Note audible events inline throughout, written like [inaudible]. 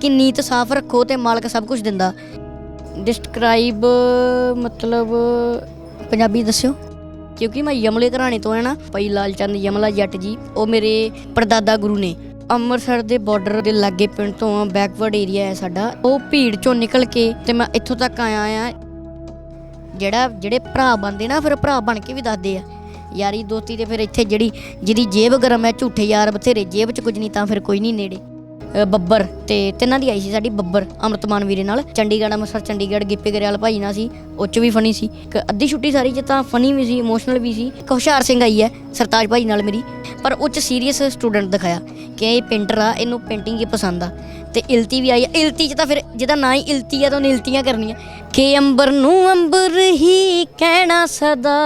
ਕਿ ਨੀਤ ਸਾਫ਼ ਰੱਖੋ ਤੇ ਮਾਲਕ ਸਭ ਕੁਝ ਦਿੰਦਾ। ਡਿਸਕ੍ਰਾਈਬ ਮਤਲਬ, ਪੰਜਾਬੀ ਦੱਸਿਓ। ਕਿਉਂਕਿ ਮੈਂ ਯਮਲੇ ਘਰਾਣੇ ਤੋਂ ਹਾਂ ਨਾ ਭਾਈ ਲਾਲ ਚੰਦ ਯਮਲਾ ਜੱਟ ਜੀ, ਉਹ ਮੇਰੇ ਪਰਦਾਦਾ ਗੁਰੂ ਨੇ। ਅੰਮ੍ਰਿਤਸਰ ਦੇ ਬਾਰਡਰ ਦੇ ਲਾਗੇ ਪਿੰਡ ਤੋਂ ਬੈਕਵਰਡ ਏਰੀਆ ਹੈ ਸਾਡਾ। ਉਹ ਭੀੜ ਚੋਂ ਨਿਕਲ ਕੇ ਤੇ ਮੈਂ ਇੱਥੋਂ ਤੱਕ ਆਇਆ ਆ। ਜਿਹੜਾ, ਜਿਹੜੇ ਭਰਾ ਬੰਦੇ ਨਾ, ਫਿਰ ਭਰਾ ਬਣ ਕੇ ਵੀ ਦੱਸਦੇ ਆ। ਯਾਰੀ ਦੋਸਤੀ ਤੇ ਫਿਰ ਇੱਥੇ ਜਿਹੜੀ, ਜਿਹਦੀ ਜੇਬ ਗਰਮ ਹੈ, ਝੂਠੇ ਯਾਰ ਬਥੇਰੇ, ਜੇਬ 'ਚ ਕੁਝ ਨਹੀਂ ਤਾਂ ਫਿਰ ਕੋਈ ਨਹੀਂ ਨੇੜੇ। ਬੱਬਰ ਤੇ ਤਿੰਨਾਂ ਦੀ ਆਈ ਸੀ ਸਾਡੀ ਬੱਬਰ ਅੰਮ੍ਰਿਤਮਾਨ ਵੀਰੇ ਨਾਲ। ਚੰਡੀਗੜ੍ਹ, ਅੰਮ੍ਰਿਤਸਰ, ਚੰਡੀਗੜ੍ਹ ਗਿੱਪੇ ਗਰੇਵਾਲ ਭਾਈ ਨਾਲ ਸੀ, ਉਹ 'ਚ ਵੀ ਫਨੀ ਸੀ। ਇੱਕ ਅੱਧੀ ਛੁੱਟੀ ਸਾਰੀ 'ਚ ਤਾਂ ਫਨੀ ਵੀ ਸੀ ਇਮੋਸ਼ਨਲ ਵੀ ਸੀ। ਇੱਕ ਹੁਸ਼ਿਆਰ ਸਿੰਘ ਆਈ ਹੈ, ਸਰਤਾਜ ਭਾਈ ਨਾਲ ਮੇਰੀ, ਪਰ ਉਹ 'ਚ ਸੀਰੀਅਸ ਸਟੂਡੈਂਟ ਦਿਖਾਇਆ ਕਿ ਇਹ ਪੇਂਟਰ ਆ, ਇਹਨੂੰ ਪੇਂਟਿੰਗ ਹੀ ਪਸੰਦ ਆ। ਤੇ ਇਲਤੀ ਵੀ ਆਈ ਆ। ਇਲਤੀ 'ਚ ਤਾਂ ਫਿਰ ਜਿਹਦਾ ਨਾਂ ਹੀ ਇਲਤੀ ਆ ਤਾਂ ਉਹਨੇ ਇਲਤੀਆਂ ਕਰਨੀਆਂ। ਕਿ ਅੰਬਰ ਨੂੰ ਅੰਬਰ ਹੀ ਕਹਿਣਾ ਸਦਾ।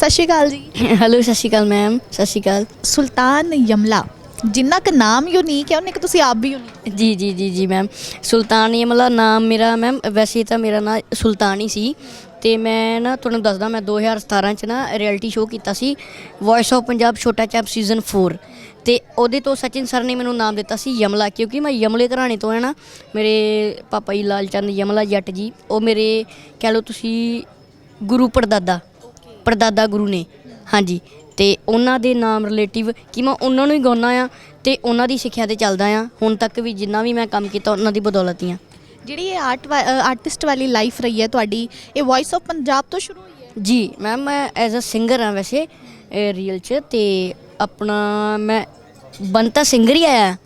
ਸਤਿ ਸ਼੍ਰੀ ਅਕਾਲ ਜੀ। ਹੈਲੋ ਸਤਿ ਸ਼੍ਰੀ ਅਕਾਲ ਮੈਮ ਸਤਿ ਸ਼੍ਰੀ ਅਕਾਲ। ਸੁਲਤਾਨ ਯਮਲਾ ਜਿੰਨਾ ਕ ਨਾਮ ਯੂਨੀਕ ਹੈ ਉਹਨੇ ਕਿ ਤੁਸੀਂ ਆਪ ਵੀ unique ਜੀ ਜੀ ਜੀ ਜੀ ਮੈਮ ਸੁਲਤਾਨ ਯਮਲਾ ਨਾਮ ਮੇਰਾ ਮੈਮ ਵੈਸੇ ਤਾਂ ਮੇਰਾ ਨਾਮ ਸੁਲਤਾਨ ਹੀ ਸੀ ਤੇ ਮੈਂ ਨਾ ਤੁਹਾਨੂੰ ਦੱਸਦਾ ਮੈਂ 2017 ਚ ਨਾ ਰਿਐਲਿਟੀ ਸ਼ੋਅ ਕੀਤਾ ਸੀ ਵੌਇਸ ਆਫ ਪੰਜਾਬ ਛੋਟਾ ਚੈਪ ਸੀਜ਼ਨ 4 ਤੇ ਉਹਦੇ ਤੋਂ ਸਚਿਨ ਸਰ ਨੇ ਮੈਨੂੰ ਨਾਮ ਦਿੱਤਾ ਸੀ ਯਮਲਾ ਕਿਉਂਕਿ ਮੈਂ ਯਮਲੇ ਘਰਾਣੇ ਤੋਂ ਹਾਂ ਨਾ ਮੇਰੇ ਪਾਪਾ ਜੀ ਲਾਲ ਚੰਦ ਯਮਲਾ ਜੱਟ ਜੀ ਉਹ ਮੇਰੇ ਕਹਿ ਲਓ ਤੁਸੀਂ ਗੁਰੂ ਪੜਦਾਦਾ ਪੜਦਾਦਾ ਗੁਰੂ ਨੇ। ਹਾਂਜੀ ਤੇ ਉਹਨਾਂ ਦੇ ਨਾਮ ਰਿਲੇਟਿਵ ਕਿ ਮੈਂ ਉਹਨਾਂ ਨੂੰ ਹੀ ਗਾਉਣਾ ਆ ਤੇ ਉਹਨਾਂ ਦੀ ਸਿੱਖਿਆ ਤੇ ਚੱਲਦਾ ਆ ਹੁਣ ਤੱਕ ਵੀ ਜਿੰਨਾ ਵੀ ਮੈਂ ਕੰਮ ਕੀਤਾ ਉਹਨਾਂ ਦੀ ਬਦੌਲਤ ਹੀ ਆ ਜਿਹੜੀ ਇਹ ਆਰਟ ਆਰਟਿਸਟ ਵਾਲੀ ਲਾਈਫ ਰਹੀ ਹੈ ਤੁਹਾਡੀ ਇਹ ਵੌਇਸ ਆਫ ਪੰਜਾਬ ਤੋਂ ਸ਼ੁਰੂ ਹੋਈ ਹੈ? ਜੀ ਮੈਮ ਮੈਂ ਐਜ਼ ਅ ਸਿੰਗਰ ਆ ਵੈਸੇ ਰੀਅਲ ਚ ਤੇ ਆਪਣਾ ਮੈਂ ਬੰਤਾ ਸਿੰਗਰ ਹੀ ਆਇਆ।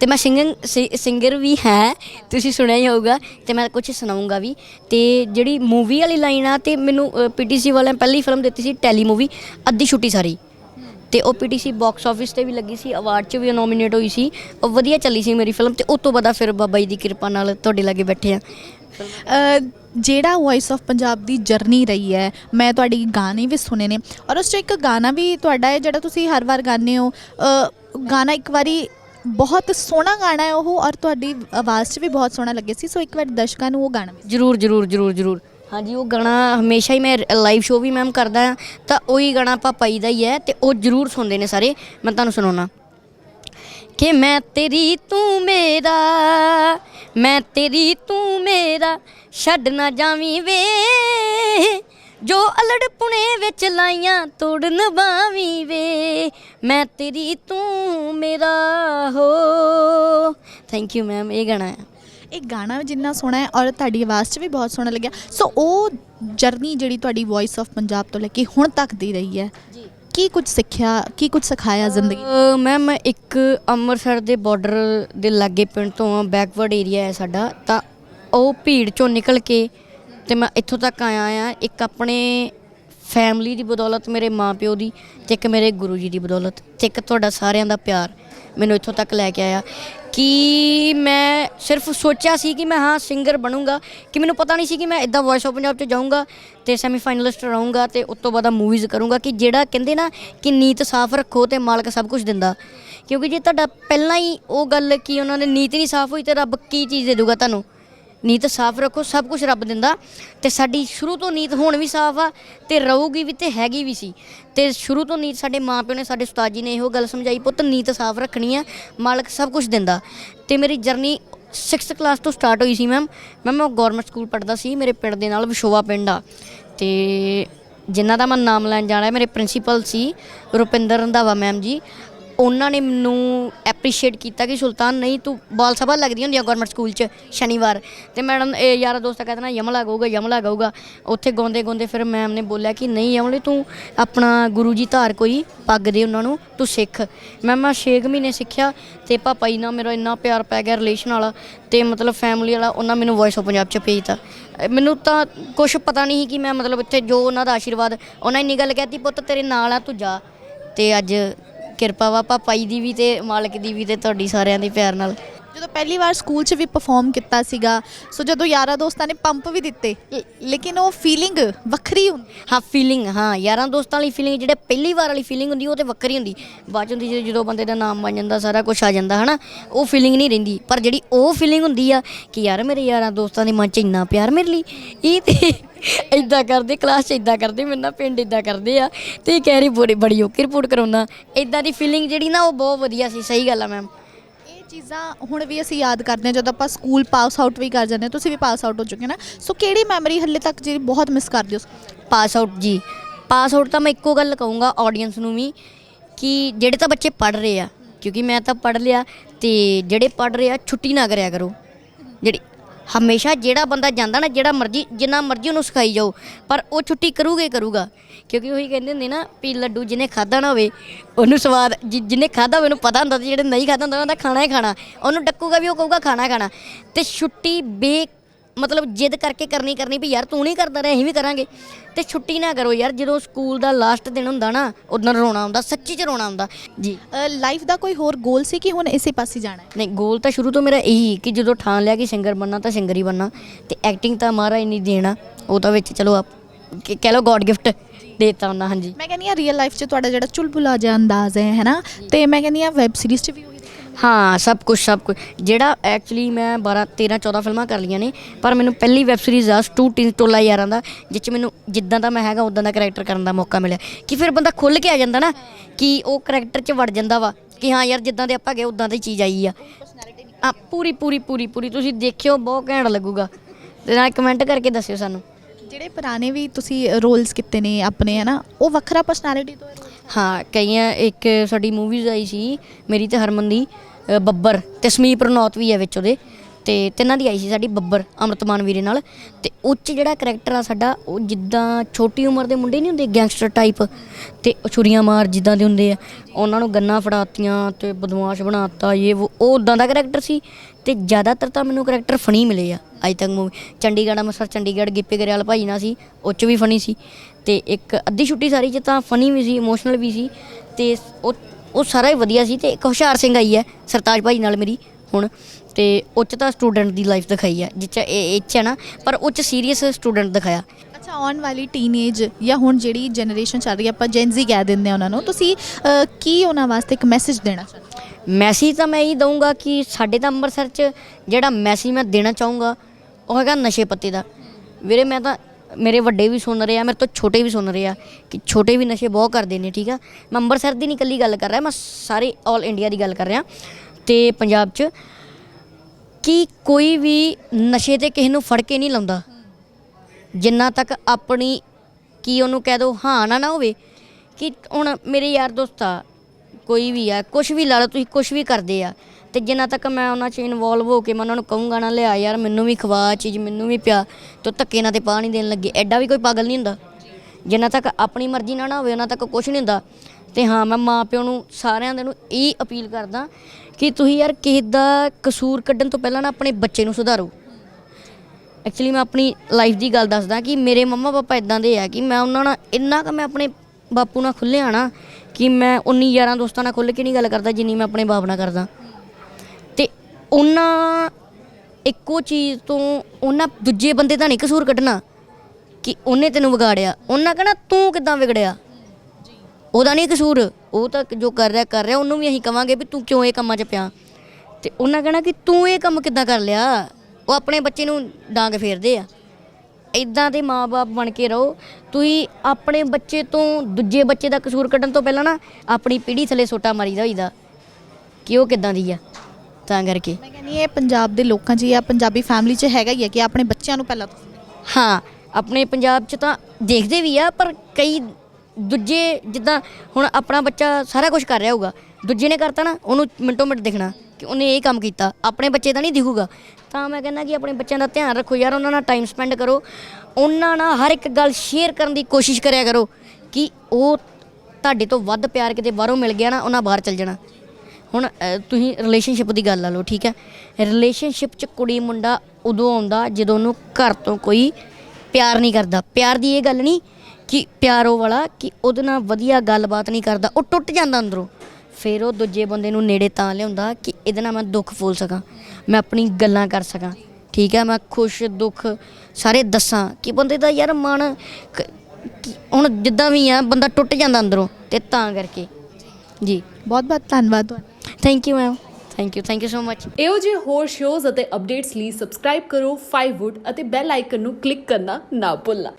ਤੇ ਮੈਂ ਸਿੰਗਿੰਗ ਸਿੰਗਰ ਵੀ ਹੈ, ਤੁਸੀਂ ਸੁਣਿਆ ਹੀ ਹੋਊਗਾ, ਤੇ ਮੈਂ ਕੁਝ ਸੁਣਾਉਂਗਾ ਵੀ। ਤੇ ਜਿਹੜੀ ਮੂਵੀ ਵਾਲੀ ਲਾਈਨ ਆ, ਤੇ ਮੈਨੂੰ ਪੀਟੀਸੀ ਵਾਲਿਆਂ ਪਹਿਲੀ ਫਿਲਮ ਦਿੱਤੀ ਸੀ ਟੈਲੀ ਮੂਵੀ ਅੱਧੀ ਛੁੱਟੀ ਸਾਰੀ। ਤੇ ਉਹ ਪੀਟੀਸੀ ਬਾਕਸ ਆਫਿਸ ਤੇ ਵੀ ਲੱਗੀ ਸੀ ਅਵਾਰਡ 'ਚ ਵੀ ਨੋਮੀਨੇਟ ਹੋਈ ਸੀ, ਉਹ ਵਧੀਆ ਚੱਲੀ ਸੀ ਮੇਰੀ ਫਿਲਮ ਤੇ ਉਸ ਤੋਂ ਬਾਅਦ ਫਿਰ ਬਾਬਾ ਜੀ ਦੀ ਕਿਰਪਾ ਨਾਲ ਤੁਹਾਡੇ ਲਾਗੇ ਬੈਠੇ ਆ ਜਿਹੜਾ ਵੌਇਸ ਆਫ ਪੰਜਾਬ ਦੀ ਜਰਨੀ ਰਹੀ ਹੈ, ਮੈਂ ਤੁਹਾਡੀ ਗਾਣੇ ਵੀ ਸੁਣੇ ਨੇ, ਔਰ ਉਸ 'ਚ ਇੱਕ ਗਾਣਾ ਵੀ ਤੁਹਾਡਾ ਹੈ, ਜਿਹੜਾ ਤੁਸੀਂ ਹਰ ਵਾਰ ਗਾਉਂਦੇ ਹੋ। ਗਾਣਾ ਇੱਕ ਵਾਰੀ ਬਹੁਤ ਸੋਹਣਾ ਗਾਣਾ ਹੈ ਉਹ ਔਰ ਤੁਹਾਡੀ ਆਵਾਜ਼ 'ਚ ਵੀ ਬਹੁਤ ਸੋਹਣਾ ਲੱਗੇ ਸੀ, ਸੋ ਇੱਕ ਵਾਰ ਦਰਸ਼ਕਾਂ ਨੂੰ ਉਹ ਗਾਣਾ ਵੀ ਜਰੂਰ ਜਰੂਰ ਜਰੂਰ ਜਰੂਰ। ਹਾਂਜੀ, ਉਹ ਗਾਣਾ ਹਮੇਸ਼ਾ ਹੀ ਮੈਂ ਲਾਈਵ ਸ਼ੋਅ ਵੀ ਮੈਮ ਕਰਦਾ ਹਾਂ, ਤਾਂ ਉਹੀ ਗਾਣਾ ਪਾਪਾ ਜੀ ਦਾ ਹੀ ਹੈ ਤੇ ਉਹ ਜਰੂਰ ਸੁਣਦੇ ਨੇ ਸਾਰੇ। ਮੈਂ ਤੁਹਾਨੂੰ ਸੁਣਾਉਣਾ। ਕਿ ਮੈਂ ਤੇਰੀ ਤੂੰ ਮੇਰਾ, ਮੈਂ ਤੇਰੀ ਤੂੰ ਮੇਰਾ, ਛੱਡ ਨਾ ਜਾਵੀਂ ਵੇ। ਜੋ ਅਲੜ ਪੁਣੇ ਵਿੱਚ ਲਾਈਆਂ ਤੋੜ ਨਵਾਵੀਂ ਵੇ ਮੈਂ ਤੇਰੀ ਤੂੰ ਮੇਰਾ ਹੋ। ਥੈਂਕ ਯੂ ਮੈਮ ਇਹ ਗਾਣਾ ਹੈ। ਇਹ ਗਾਣਾ ਜਿੰਨਾ ਸੋਹਣਾ ਹੈ ਔਰ ਤੁਹਾਡੀ ਆਵਾਜ਼ 'ਚ ਵੀ ਬਹੁਤ ਸੋਹਣਾ ਲੱਗਿਆ। ਸੋ ਉਹ ਜਰਨੀ ਜਿਹੜੀ ਤੁਹਾਡੀ ਵੌਇਸ ਆਫ ਪੰਜਾਬ ਤੋਂ ਲੈ ਕੇ ਹੁਣ ਤੱਕ ਦੀ ਰਹੀ ਹੈ। ਜੀ। ਕੀ ਕੁਝ ਸਿੱਖਿਆ ਕੀ ਕੁਝ ਸਿਖਾਇਆ ਜ਼ਿੰਦਗੀ ਮੈਮ ਮੈਂ ਇੱਕ ਅੰਮ੍ਰਿਤਸਰ ਦੇ ਬਾਰਡਰ ਦੇ ਲਾਗੇ ਪਿੰਡ ਤੋਂ ਬੈਕਵਰਡ ਏਰੀਆ ਹੈ ਸਾਡਾ ਤਾਂ ਉਹ ਭੀੜ ਚੋਂ ਨਿਕਲ ਕੇ ਤੇ ਮੈਂ ਇੱਥੋਂ ਤੱਕ ਆਇਆ ਆ, ਇੱਕ ਆਪਣੇ ਫੈਮਿਲੀ ਦੀ ਬਦੌਲਤ, ਮੇਰੇ ਮਾਪਿਓ ਦੀ ਤੇ ਇੱਕ ਮੇਰੇ ਗੁਰੂ ਜੀ ਦੀ ਬਦੌਲਤ ਤੇ ਇੱਕ ਤੁਹਾਡਾ ਸਾਰਿਆਂ ਦਾ ਪਿਆਰ ਮੈਨੂੰ ਇੱਥੋਂ ਤੱਕ ਲੈ ਕੇ ਆਇਆ। ਕਿ ਮੈਂ ਸਿਰਫ ਸੋਚਿਆ ਸੀ ਕਿ ਮੈਂ ਹਾਂ ਸਿੰਗਰ ਬਣੂੰਗਾ, ਕਿ ਮੈਨੂੰ ਪਤਾ ਨਹੀਂ ਸੀ ਕਿ ਮੈਂ ਇਦਾਂ ਵੌਇਸ ਆਫ ਪੰਜਾਬ 'ਚ ਜਾਊਂਗਾ ਤੇ ਸੈਮੀਫਾਈਨਲਿਸਟ ਰਹੂੰਗਾ ਤੇ ਉਸ ਤੋਂ ਬਾਅਦ ਮੂਵੀਜ਼ ਕਰੂੰਗਾ ਕਿ ਜਿਹੜਾ ਕਹਿੰਦੇ ਨਾ ਕਿ ਨੀਤ ਸਾਫ਼ ਰੱਖੋ ਤੇ ਮਾਲਕ ਸਭ ਕੁਝ ਦਿੰਦਾ। ਕਿਉਂਕਿ ਜੇ ਤੁਹਾਡਾ ਪਹਿਲਾਂ ਹੀ ਉਹ ਗੱਲ ਕਿ ਉਹਨਾਂ ਨੇ ਨੀਤ ਨਹੀਂ ਸਾਫ਼ ਹੋਈ ਤੇ ਰੱਬ ਕੀ ਚੀਜ਼ ਦੇ ਦੂਗਾ ਤੁਹਾਨੂੰ? ਨੀਤ ਸਾਫ਼ ਰੱਖੋ, ਸਭ ਕੁਝ ਰੱਬ ਦਿੰਦਾ। ਤੇ ਸਾਡੀ ਸ਼ੁਰੂ ਤੋਂ ਨੀਤ ਹੁਣ ਵੀ ਸਾਫ਼ ਆ ਤੇ ਰਹੂਗੀ ਵੀ ਤੇ ਹੈਗੀ ਵੀ ਸੀ। ਤੇ ਸ਼ੁਰੂ ਤੋਂ ਨੀਤ ਸਾਡੇ ਮਾਪਿਓ ਨੇ, ਸਾਡੇ ਉਸਤਾਦ ਜੀ ਨੇ ਇਹੋ ਗੱਲ ਸਮਝਾਈ, ਪੁੱਤ ਨੀਤ ਸਾਫ਼ ਰੱਖਣੀ ਆ, ਮਾਲਕ ਸਭ ਕੁਝ ਦਿੰਦਾ। ਤੇ ਮੇਰੀ ਜਰਨੀ 6th ਕਲਾਸ ਤੋਂ ਸਟਾਰਟ ਹੋਈ ਸੀ ਮੈਮ ਮੈਮ ਮੈਂ ਗਵਰਨਮੈਂਟ ਸਕੂਲ ਪੜ੍ਹਦਾ ਸੀ, ਮੇਰੇ ਪਿੰਡ ਦੇ ਨਾਲ ਵਿਸ਼ੋਵਾ ਪਿੰਡ ਆ। ਤੇ ਜਿਨ੍ਹਾਂ ਦਾ ਮੈਂ ਨਾਮ ਲੈਣ ਜਾਣਾ ਮੇਰੇ ਪ੍ਰਿੰਸੀਪਲ ਸੀ ਰੁਪਿੰਦਰ ਰੰਧਾਵਾ ਮੈਮ ਜੀ। ਉਹਨਾਂ ਨੇ ਮੈਨੂੰ ਐਪਰੀਸ਼ੀਏਟ ਕੀਤਾ ਕਿ ਸੁਲਤਾਨ, ਨਹੀਂ ਤੂੰ ਬਾਲ ਸਭਾ ਲੱਗਦੀ ਹੁੰਦੀ ਆ ਗਵਰਨਮੈਂਟ ਸਕੂਲ 'ਚ ਸ਼ਨੀਵਾਰ। ਤੇ ਮੈਡਮ ਇਹ ਯਾਰਾ ਦੋਸਤਾਂ ਕਹਿੰਦਾ ਨਾ ਯਮਲਾ ਗਾਊਗਾ ਯਮਲਾ ਗਾਊਗਾ। ਉੱਥੇ ਗਾਉਂਦੇ ਗਾਉਂਦੇ ਫਿਰ ਮੈਮ ਨੇ ਬੋਲਿਆ ਕਿ ਨਹੀਂ ਯਮਲੇ, ਤੂੰ ਆਪਣਾ ਗੁਰੂ ਜੀ ਧਾਰ ਕੋਈ ਪੱਗ ਦੇ ਉਹਨਾਂ ਨੂੰ, ਤੂੰ ਸਿੱਖ। ਮੈਂ ਮੈਂ 6 ਮਹੀਨੇ ਸਿੱਖਿਆ ਤੇ ਪਾਪਾ ਜੀ ਨਾਲ ਮੇਰਾ ਇੰਨਾ ਪਿਆਰ ਪੈ ਗਿਆ ਰਿਲੇਸ਼ਨ ਵਾਲਾ ਤੇ ਮਤਲਬ ਫੈਮਿਲੀ ਵਾਲਾ, ਉਹਨਾਂ ਮੈਨੂੰ ਵੌਇਸ ਆਫ ਪੰਜਾਬ 'ਚ ਭੇਜਤਾ। ਅਹ ਮੈਨੂੰ ਤਾਂ ਕੁਝ ਪਤਾ ਨਹੀਂ ਸੀ ਕਿ ਮੈਂ ਮਤਲਬ ਇੱਥੇ ਜੋ ਉਹਨਾਂ ਦਾ ਆਸ਼ੀਰਵਾਦ, ਉਹਨਾਂ ਇੰਨੀ ਗੱਲ ਕਹਿਤੀ, ਪੁੱਤ ਤੇਰੇ ਨਾਲ ਆ, ਤੂੰ ਜਾ। ਤੇ ਅੱਜ ਕਿਰਪਾ ਵਾ ਪਾਪਾ ਜੀ ਦੀ ਵੀ ਤੇ ਮਾਲਕ ਦੀ ਵੀ ਤੇ ਤੁਹਾਡੀ ਸਾਰਿਆਂ ਦੇ ਪਿਆਰ ਨਾਲ। ਜਦੋਂ ਪਹਿਲੀ ਵਾਰ ਸਕੂਲ 'ਚ ਵੀ ਪਰਫਾਰਮ ਕੀਤਾ ਸੀਗਾ, ਸੋ ਜਦੋਂ ਯਾਰਾਂ ਦੋਸਤਾਂ ਨੇ ਪੰਪ ਵੀ ਦਿੱਤੇ, ਲ- ਲੇਕਿਨ ਉਹ ਫੀਲਿੰਗ ਵੱਖਰੀ ਹੁੰਦੀ। ਹਾਂ ਫੀਲਿੰਗ ਹਾਂ, ਯਾਰਾਂ ਦੋਸਤਾਂ ਵਾਲੀ ਫੀਲਿੰਗ ਜਿਹੜੇ ਪਹਿਲੀ ਵਾਰ ਵਾਲੀ ਫੀਲਿੰਗ ਹੁੰਦੀ, ਉਹ ਤੇ ਵੱਖਰੀ ਹੁੰਦੀ। ਬਾਅਦ 'ਚ ਹੁੰਦੀ ਜਦੋਂ- ਜਦੋਂ ਬੰਦੇ ਦਾ ਨਾਮ ਬਣ ਜਾਂਦਾ, ਸਾਰਾ ਕੁਝ ਆ ਜਾਂਦਾ, ਹਨਾ, ਉਹ ਫੀਲਿੰਗ ਨਹੀਂ ਰਹਿੰਦੀ। ਪਰ ਜਿਹੜੀ ਉਹ ਫੀਲਿੰਗ ਹੁੰਦੀ ਆ ਕਿ ਯਾਰ ਮੇਰੇ ਯਾਰਾਂ ਦੋਸਤਾਂ ਦੇ ਮਨ 'ਚ ਇੰਨਾ ਪਿਆਰ ਮੇਰੇ ਲਈ, ਇਹ ਤੇ [laughs] ਇਦਾਂ ਕਰਦੇ ਕਲਾਸ 'ਚ ਇਦਾਂ ਕਰਦੇ, ਮੇਰੇ ਨਾਲ ਪਿੰਡ ਇਦਾਂ ਕਰਦੇ ਆ, ਤੇ ਇਹ ਕਹਿ ਰਹੀ ਬੜੀ ਬੜੀ ਓਕੇ ਰਿਪੋਰਟ ਕਰਾਉਣਾ। ਇਦਾਂ ਦੀ ਫੀਲਿੰਗ ਜਿਹੜੀ ਨਾ, ਉਹ ਬਹੁਤ ਵਧੀਆ ਸੀ, ਸਹੀ ਗੱਲ ਆ ਮੈਮ ਚੀਜ਼ਾਂ ਹੁਣ ਵੀ ਅਸੀਂ ਯਾਦ ਕਰਦੇ ਹਾਂ, ਜਦੋਂ ਆਪਾਂ ਸਕੂਲ ਪਾਸ ਆਊਟ ਵੀ ਕਰ ਜਾਂਦੇ ਹਾਂ, ਤੁਸੀਂ ਵੀ ਪਾਸ ਆਊਟ ਹੋ ਚੁੱਕੇ ਨਾ। ਸੋ ਕਿਹੜੀ ਮੈਮਰੀ ਹੱਲੇ ਤੱਕ ਜਿਹੜੀ ਬਹੁਤ ਮਿਸ ਕਰਦੇ ਹੋ? ਪਾਸ ਆਊਟ ਜੀ, ਪਾਸ ਆਊਟ ਤਾਂ ਮੈਂ ਇੱਕੋ ਗੱਲ ਕਹੂੰਗਾ ਆਡੀਅנס ਨੂੰ ਵੀ, ਕਿ ਜਿਹੜੇ ਤਾਂ ਬੱਚੇ ਪੜ ਰਹੇ ਆ, ਕਿਉਂਕਿ ਮੈਂ ਤਾਂ ਪੜ ਲਿਆ ਤੇ ਜਿਹੜੇ ਪੜ ਰਹੇ ਆ, ਛੁੱਟੀ ਨਾ ਕਰਿਆ ਕਰੋ। ਜਿਹੜੀ ਹਮੇਸ਼ਾ ਜਿਹੜਾ ਬੰਦਾ ਜਾਂਦਾ ਨਾ, ਜਿਹੜਾ ਮਰਜ਼ੀ, ਜਿੰਨਾ ਮਰਜ਼ੀ ਉਹਨੂੰ ਸਿਖਾਈ ਜਾਓ, ਪਰ ਉਹ ਛੁੱਟੀ ਕਰੂਗਾ ਹੀ ਕਰੂਗਾ। ਕਿਉਂਕਿ ਉਹੀ ਕਹਿੰਦੇ ਹੁੰਦੇ ਨਾ ਵੀ ਲੱਡੂ ਜਿਹਨੇ ਖਾਦਾ ਨਾ ਹੋਵੇ, ਉਹਨੂੰ ਸਵਾਦ ਜਿ- ਜਿਹਨੇ ਖਾਦਾ ਹੋਵੇ, ਉਹਨੂੰ ਪਤਾ ਹੁੰਦਾ ਤੇ ਜਿਹੜੇ ਨਹੀਂ ਖਾਦਾ ਹੁੰਦਾ, ਉਹਦਾ ਖਾਣਾ ਹੀ ਖਾਣਾ। ਉਹਨੂੰ ਡੱਕੂਗਾ ਵੀ ਉਹ ਕਹੂਗਾ ਖਾਣਾ ਖਾਣਾ। ਤੇ ਛੁੱਟੀ ਬੇ ਮਤਲਬ ਜਿੱਦ ਕਰਕੇ ਕਰਨੀ ਕਰਨੀ ਵੀ ਯਾਰ ਤੂੰ ਨਹੀਂ ਕਰਦਾ ਰਿਹਾ ਅਸੀਂ ਵੀ ਕਰਾਂਗੇ। ਤੇ ਛੁੱਟੀ ਨਾ ਕਰੋ ਯਾਰ ਜਦੋਂ ਸਕੂਲ ਦਾ ਲਾਸਟ ਦਿਨ ਹੁੰਦਾ ਨਾ ਉਦੋਂ ਰੋਣਾ ਆਉਂਦਾ ਸੱਚੀ ਚ ਰੋਣਾ ਆਉਂਦਾ ਜੀ। ਲਾਈਫ ਦਾ ਕੋਈ ਹੋਰ ਗੋਲ ਸੀ ਕਿ ਹੁਣ ਇਸੇ ਪਾਸੇ ਜਾਣਾ ਹੈ? ਨਹੀਂ ਗੋਲ ਤਾਂ ਸ਼ੁਰੂ ਤੋਂ ਮੇਰਾ ਇਹੀ ਕਿ ਜਦੋਂ ਠਾਣ ਲਿਆ ਕਿ ਸਿੰਗਰ ਬਣਨਾ ਤਾਂ ਸਿੰਗਰ ਹੀ ਬਣਨਾ। ਤੇ ਐਕਟਿੰਗ ਤਾਂ ਮਹਾਰਾਜ ਨਹੀਂ ਦੇਣਾ ਉਹ ਤਾਂ ਵਿੱਚ ਚਲੋ ਆਪ ਕਹਿ ਲਓ ਗੋਡ ਗਿਫਟ ਦੇਤਾ ਉਹਨਾਂ ਹਾਂਜੀ। ਮੈਂ ਕਹਿੰਦੀ ਆ ਰੀਅਲ ਲਾਈਫ 'ਚ ਤੁਹਾਡਾ ਜਿਹੜਾ ਚੁਲਬੁਲਾ ਜਿਹਾ ਅੰਦਾਜ਼ ਹੈ ਹੈਨਾ ਤੇ ਮੈਂ ਕਹਿੰਦੀ ਆ ਵੈਬ ਸੀਰੀਜ਼ 'ਚ ਵੀ ਹਾਂ ਸਭ ਕੁਝ ਸਭ ਕੁਝ ਜਿਹੜਾ ਐਕਚੁਅਲੀ ਮੈਂ 12 13 14 ਫਿਲਮਾਂ ਕਰ ਲਈਆਂ ਨੇ ਪਰ ਮੈਨੂੰ ਪਹਿਲੀ ਵੈਬ ਸੀਰੀਜ਼ ਆ ਸਟੂ ਟੀ ਟੋਲਾ ਯਾਰਾਂ ਦਾ ਜਿਸ 'ਚ ਮੈਨੂੰ ਜਿੱਦਾਂ ਦਾ ਮੈਂ ਹੈਗਾ ਉਦਾਂ ਦਾ ਕੈਰੈਕਟਰ ਕਰਨ ਦਾ ਮੌਕਾ ਮਿਲਿਆ। ਕਿ ਫਿਰ ਬੰਦਾ ਖੁੱਲ ਕੇ ਆ ਜਾਂਦਾ ਨਾ ਕਿ ਉਹ ਕੈਰੈਕਟਰ 'ਚ ਵੜ ਜਾਂਦਾ ਵਾ ਕਿ ਹਾਂ ਯਾਰ ਜਿੱਦਾਂ ਦੇ ਆਪਾਂ ਗਏ ਉਦਾਂ ਦੀ ਚੀਜ਼ ਆਈ ਆ। ਆ ਪੂਰੀ ਪੂਰੀ ਪੂਰੀ ਪੂਰੀ ਤੁਸੀਂ ਦੇਖਿਓ ਬਹੁਤ ਘੈਂਟ ਲੱਗੂਗਾ। ਤੇ ਨਾਲ ਕਮੈਂਟ ਕਰਕੇ ਦੱਸਿਓ ਸਾਨੂੰ। ਜਿਹੜੇ ਪੁਰਾਣੇ ਵੀ ਤੁਸੀਂ ਰੋਲਸ ਕੀਤੇ ਨੇ ਆਪਣੇ ਹੈਨਾ ਉਹ ਵੱਖਰਾ ਪਰਸਨੈਲਿਟੀ ਤੋਂ ਹੈ ਹਾਂ ਕਈਆਂ ਇੱਕ ਸਾਡੀ ਮੂਵੀਜ਼ ਆਈ ਸੀ ਮੇਰੀ ਤੇ ਹਰਮਨ ਦੀ ਅ, ਬੱਬਰ ਤੇ ਸਮੀਪ ਰਣੌਤ ਵੀ ਹੈ ਵਿੱਚ ਉਹਦੇ। ਤੇ ਤਿੰਨਾਂ ਦੀ ਆਈ ਸੀ ਸਾਡੀ ਬੱਬਰ ਅਮਰਤਮਾਨ ਵੀਰੇ ਨਾਲ। ਤੇ ਉੱਚ ਜਿਹੜਾ ਕਰੈਕਟਰ ਆ ਸਾਡਾ ਉਹ ਜਿੱਦਾਂ ਛੋਟੀ ਉਮਰ ਦੇ ਮੁੰਡੇ ਨਹੀਂ ਹੁੰਦੇ ਗੈਂਗਸਟਰ ਟਾਈਪ ਤੇ ਉਹ ਛੁਰੀਆਂ ਮਾਰ ਜਿੱਦਾਂ ਦੇ ਹੁੰਦੇ ਆ। ਉਹਨਾਂ ਨੂੰ ਗੰਨਾ ਫੜਾਤੀਆਂ ਤੇ ਬਦਮਾਸ਼ ਬਣਾਤਾ ਇਹ ਉਹ ਉਹ ਉਦਾਂ ਦਾ ਕਰੈਕਟਰ ਸੀ। ਤੇ ਜ਼ਿਆਦਾਤਰ ਤਾਂ ਮੈਨੂੰ ਕਰੈਕਟਰ ਫਨੀ ਮਿਲੇ ਆ ਅੱਜ ਤੱਕ ਮੂਵੀ ਚੰਡੀਗੜ੍ਹ ਅੰਮ੍ਰਿਤਸਰ ਚੰਡੀਗੜ੍ਹ ਗਿੱਪੀ ਗਰੇਵਾਲ ਭਾਈ ਨਾਲ ਸੀ ਉਹ 'ਚ ਵੀ ਫਨੀ ਸੀ। ਤੇ ਇੱਕ ਅੱਧੀ ਛੁੱਟੀ ਸਾਰੀ 'ਚ ਤਾਂ ਫਨੀ ਵੀ ਸੀ ਇਮੋਸ਼ਨਲ ਵੀ ਸੀ। ਤੇ ਉਹ ਉਹ ਸਾਰਾ ਹੀ ਵਧੀਆ ਸੀ ਤੇ ਇੱਕ ਹੁਸ਼ਿਆਰ ਸਿੰਘ ਆਈ ਹੈ ਸਰਤਾਜ ਭਾਈ ਨਾਲ ਮੇਰੀ ਹੁਣ ਤੇ ਉਹ 'ਚ ਤਾਂ ਸਟੂਡੈਂਟ ਦੀ ਲਾਈਫ ਦਿਖਾਈ ਹੈ ਜਿੱਚ ਇਹ ਇਹ 'ਚ ਹੈ ਨਾ ਪਰ ਉਹ 'ਚ ਸੀਰੀਅਸ ਸਟੂਡੈਂਟ ਦਿਖਾਇਆ। ਅੱਛਾ ਆਉਣ ਵਾਲੀ ਟੀਨੇਜ ਜਾਂ ਹੁਣ ਜਿਹੜੀ ਜਨਰੇਸ਼ਨ ਚੱਲ ਰਹੀ ਹੈ ਆਪਾਂ ਜੈਨਜ਼ੀ ਕਹਿ ਦਿੰਦੇ ਆ ਉਹਨਾਂ ਨੂੰ ਤੁਸੀਂ ਅਹ, ਕੀ ਉਹਨਾਂ ਵਾਸਤੇ ਇੱਕ ਮੈਸੇਜ ਦੇਣਾ ਚਾਹੁੰਦੇ ਹੋ? ਮੈਸੇਜ ਤਾਂ ਮੈਂ ਇਹ ਦਊਂਗਾ ਕਿ ਸਾਡੇ ਤਾਂ ਅੰਮ੍ਰਿਤਸਰ 'ਚ ਜਿਹੜਾ ਮੈਸੇਜ ਮੈਂ ਦੇਣਾ ਚਾਹੂੰਗਾ ਉਹ ਹੈਗਾ ਨਸ਼ੇ ਪੱਤੇ ਦਾ। ਵੀਰੇ ਮੈਂ ਤਾਂ ਮੇਰੇ ਵੱਡੇ ਵੀ ਸੁਣ ਰਹੇ ਆ, ਮੇਰੇ ਤੋਂ ਛੋਟੇ ਵੀ ਸੁਣ ਰਹੇ ਆ ਕਿ ਛੋਟੇ ਵੀ ਨਸ਼ੇ ਬਹੁਤ ਕਰਦੇ ਨੇ, ਠੀਕ ਆ? ਮੈਂ ਅੰਮ੍ਰਿਤਸਰ ਦੀ ਨਹੀਂ ਇਕੱਲੀ ਗੱਲ ਕਰ ਰਿਹਾ, ਮੈਂ ਸਾਰੇ 올 ਇੰਡੀਆ ਦੀ ਗੱਲ ਕਰ ਰਿਹਾ। ਤੇ ਪੰਜਾਬ 'ਚ ਕਿ ਕੋਈ ਵੀ ਨਸ਼ੇ ਤੇ ਕਿਸੇ ਨੂੰ ਫੜ ਕੇ ਨਹੀਂ ਲਾਉਂਦਾ। ਜਿੰਨਾ ਤੱਕ ਆਪਣੀ ਕੀ ਉਹਨੂੰ ਕਹਿ ਦੋ, ਹਾਂ ਨਾ ਨਾ ਹੋਵੇ, ਕਿ ਹੁਣ ਮੇਰੇ ਯਾਰ ਦੋਸਤ ਆ, ਕੋਈ ਵੀ ਆ ਕੁਝ ਵੀ ਲਾ ਲਓ, ਤੁਸੀਂ ਕੁਝ ਵੀ ਕਰਦੇ ਆ। ਤੇ ਜਿੰਨਾ ਤੱਕ ਮੈਂ ਉਹਨਾਂ 'ਚ ਇਨਵੋਲਵ ਹੋ ਕੇ ਮੈਂ ਉਹਨਾਂ ਨੂੰ ਕਹੂੰਗਾ ਨਾ ਲਿਆ ਯਾਰ, ਮੈਨੂੰ ਵੀ ਖਵਾ ਚੀਜ਼, ਮੈਨੂੰ ਵੀ ਪਿਆ। ਤੋ ਧੱਕੇ ਨਾਲ ਤੇ ਪਾ ਨਹੀਂ ਦੇਣ ਲੱਗੇ। ਐਡਾ ਵੀ ਕੋਈ ਪਾਗਲ ਨਹੀਂ ਹੁੰਦਾ। ਜਿੰਨਾ ਤੱਕ ਆਪਣੀ ਮਰਜ਼ੀ ਨਾਲ ਨਾ ਹੋਵੇ, ਉਹਨਾਂ ਤੱਕ ਕੁਝ ਨਹੀਂ ਹੁੰਦਾ। ਤੇ ਹਾਂ, ਮੈਂ ਮਾਂ ਪਿਓ ਨੂੰ ਸਾਰਿਆਂ ਦੇ ਨੂੰ ਇਹ ਅਪੀਲ ਕਰਦਾ ਕਿ ਤੁਸੀਂ ਯਾਰ ਕਿਸੇ ਦਾ ਕਸੂਰ ਕੱਢਣ ਤੋਂ ਪਹਿਲਾਂ ਨਾ ਆਪਣੇ ਬੱਚੇ ਨੂੰ ਸੁਧਾਰੋ। ਐਕਚੁਅਲੀ ਮੈਂ ਆਪਣੀ ਲਾਈਫ ਦੀ ਗੱਲ ਦੱਸਦਾ ਕਿ ਮੇਰੇ ਮੰਮਾ ਪਾਪਾ ਇਦਾਂ ਦੇ ਆ ਕਿ ਮੈਂ ਉਹਨਾਂ ਨਾਲ ਇੰਨਾ ਕੁ ਮੈਂ ਆਪਣੇ ਬਾਪੂ ਨਾਲ ਖੁੱਲਿਆ ਨਾ ਕਿ ਮੈਂ ਉਨੀ ਯਾਰਾਂ ਦੋਸਤਾਂ ਨਾਲ ਖੁੱਲ ਕੇ ਨਹੀਂ ਗੱਲ ਕਰਦਾ, ਜਿੰਨੀ ਮੈਂ ਆਪਣੇ ਬਾਪ ਨਾਲ ਕਰਦਾ। ਉਹਨਾਂ ਇੱਕੋ ਚੀਜ਼ ਤੋਂ ਉਹਨਾਂ ਦੂਜੇ ਬੰਦੇ ਦਾ ਨਹੀਂ ਕਸੂਰ ਕੱਢਣਾ ਕਿ ਉਹਨੇ ਤੈਨੂੰ ਵਿਗਾੜਿਆ। ਉਹਨਾਂ ਕਹਣਾ, ਤੂੰ ਕਿਦਾਂ ਵਿਗੜਿਆ? ਉਹਦਾ ਨਹੀਂ ਕਸੂਰ। ਉਹ ਤਾਂ ਜੋ ਕਰ ਰਿਹਾ ਕਰ ਰਿਹਾ। ਉਹਨੂੰ ਵੀ ਅਸੀਂ ਕਵਾਂਗੇ ਵੀ ਤੂੰ ਕਿਉਂ ਇਹ ਕੰਮਾਂ 'ਚ ਪਿਆ? ਤੇ ਉਹਨਾਂ ਕਹਿਣਾ ਕਿ ਤੂੰ ਇਹ ਕੰਮ ਕਿੱਦਾਂ ਕਰ ਲਿਆ? ਉਹ ਆਪਣੇ ਬੱਚੇ ਨੂੰ ਡਾਂਗ ਫੇਰਦੇ ਆ। ਇਦਾਂ ਦੇ ਮਾਪੇ ਬਣ ਕੇ ਰਹੋ। ਤੁਸੀਂ ਆਪਣੇ ਬੱਚੇ ਤੋਂ ਦੂਜੇ ਬੱਚੇ ਦਾ ਕਸੂਰ ਕੱਢਣ ਤੋਂ ਪਹਿਲਾਂ ਨਾ ਆਪਣੀ ਪੀੜ੍ਹੀ ਥੱਲੇ ਸੋਟਾ ਮਾਰੀਦਾ ਹੋਈਦਾ ਕਿ ਉਹ ਕਿੱਦਾਂ ਦੀ ਆ। ਤਾਂ ਕਰਕੇ। ਮੈਂ ਕਹਿੰਦੀ ਇਹ ਪੰਜਾਬ ਦੇ ਲੋਕਾਂ 'ਚ ਜਾਂ ਪੰਜਾਬੀ ਫੈਮਿਲੀ 'ਚ ਹੈਗਾ ਹੀ ਹੈ ਕਿ ਆਪਣੇ ਬੱਚਿਆਂ ਨੂੰ ਪਹਿਲਾਂ ਹਾਂ ਆਪਣੇ ਪੰਜਾਬ 'ਚ ਤਾਂ ਦੇਖਦੇ ਵੀ ਆ ਪਰ ਕਈ ਦੂਜੇ ਜਿੱਦਾਂ ਹੁਣ ਆਪਣਾ ਬੱਚਾ ਸਾਰਾ ਕੁਝ ਕਰ ਰਿਹਾ ਹੋਊਗਾ ਦੂਜੇ ਨੇ ਕਰਤਾ ਨਾ ਉਹਨੂੰ ਮਿੰਟੋ ਮਿੰਟ ਦਿਖਣਾ ਕਿ ਉਹਨੇ ਇਹ ਕੰਮ ਕੀਤਾ ਆਪਣੇ ਬੱਚੇ ਦਾ ਨਹੀਂ ਦਿਖੂਗਾ। ਤਾਂ ਮੈਂ ਕਹਿੰਦਾ ਕਿ ਆਪਣੇ ਬੱਚਿਆਂ ਦਾ ਧਿਆਨ ਰੱਖੋ ਯਾਰ ਉਹਨਾਂ ਨਾਲ ਟਾਈਮ ਸਪੈਂਡ ਕਰੋ ਉਹਨਾਂ ਨਾਲ ਹਰ ਇੱਕ ਗੱਲ ਸ਼ੇਅਰ ਕਰਨ ਦੀ ਕੋਸ਼ਿਸ਼ ਕਰਿਆ ਕਰੋ ਕਿ ਉਹ ਤੁਹਾਡੇ ਤੋਂ ਵੱਧ ਪਿਆਰ ਕਿਤੇ ਬਾਹਰੋਂ ਮਿਲ ਗਿਆ ਨਾ ਉਹਨਾਂ ਬਾਹਰ ਚੱਲ ਜਾਣਾ। ਹੁਣ ਅ, ਤੁਸੀਂ ਰਿਲੇਸ਼ਨਸ਼ਿਪ ਦੀ ਗੱਲ ਲਾ ਲਓ ਠੀਕ ਹੈ? ਰਿਲੇਸ਼ਨਸ਼ਿਪ 'ਚ ਕੁੜੀ ਮੁੰਡਾ ਉਦੋਂ ਆਉਂਦਾ ਜਦੋਂ ਉਹਨੂੰ ਘਰ ਤੋਂ ਕੋਈ ਪਿਆਰ ਨਹੀਂ ਕਰਦਾ। ਪਿਆਰ ਦੀ ਇਹ ਗੱਲ ਨਹੀਂ ਕਿ ਪਿਆਰੋ ਵਾਲਾ ਕਿ ਉਹਦੇ ਨਾਲ ਵਧੀਆ ਗੱਲਬਾਤ ਨਹੀਂ ਕਰਦਾ। ਉਹ ਟੁੱਟ ਜਾਂਦਾ ਅੰਦਰੋਂ। ਫਿਰ ਉਹ ਦੂਜੇ ਬੰਦੇ ਨੂੰ ਨੇੜੇ ਤਾਂ ਲਿਆਉਂਦਾ ਕਿ ਇਹਦੇ ਨਾਲ ਮੈਂ ਦੁੱਖ ਫੋਲ ਸਕਾਂ ਮੈਂ ਆਪਣੀ ਗੱਲਾਂ ਕਰ ਸਕਾਂ ਠੀਕ ਹੈ? ਮੈਂ ਖੁਸ਼ ਦੁੱਖ ਸਾਰੇ ਦੱਸਾਂ ਕਿ ਬੰਦੇ ਦਾ ਯਾਰ ਮਨ ਕ- ਕੀ- ਹੁਣ ਜਿੱਦਾਂ ਵੀ ਆ ਬੰਦਾ ਟੁੱਟ ਜਾਂਦਾ ਅੰਦਰੋਂ ਤੇ ਤਾਂ ਕਰਕੇ। ਜੀ। ਬਹੁਤ ਬਹੁਤ ਧੰਨਵਾਦ ਤੁਹਾਡਾ। Thank you ma'am thank you thank you so much ਇਹੋ ਜਿਹੇ ਹੋਰ ਸ਼ੋਜ਼ ਅਤੇ ਅਪਡੇਟਸ ਲਈ ਸਬਸਕ੍ਰਾਈਬ ਕਰੋ 5wood ਅਤੇ ਬੈਲ ਆਈਕਨ ਨੂੰ ਕਲਿੱਕ ਕਰਨਾ ਨਾ ਭੁੱਲਣਾ।